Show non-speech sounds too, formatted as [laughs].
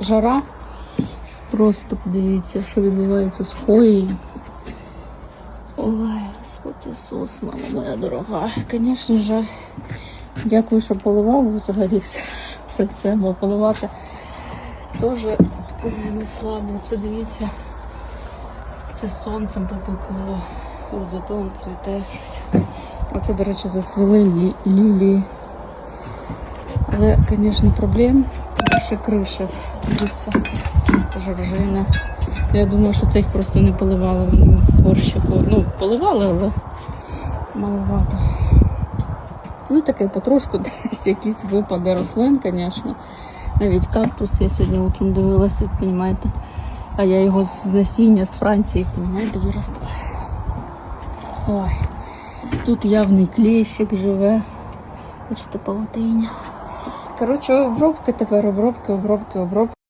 жара. Просто подивіться, що відбувається з хвоєю. Ой, Господь Ісус, мама моя дорога. Звісно ж, дякую, що поливав взагалі все, все це, бо поливати теж не слабо. Це дивіться, це сонцем попекло. Зато он цвіте. Оце, до речі, засвіли лі- лілії. Але, звісно, проблем більше криша. Дивіться, жоржина. Я думаю, що це їх просто не поливали, вони горщику. Ну, поливали, але маловато. Ну, таке потрошку [laughs] десь якісь випаде рослин, звісно. Навіть кактус я сьогодні утром дивилася, розумієте. А я його з насіння з Франції, розумієте, виростила. Ой, тут явний клещик живе. Бачите, павутиня. Коротше, обробки тепер, обробки, обробки, обробки.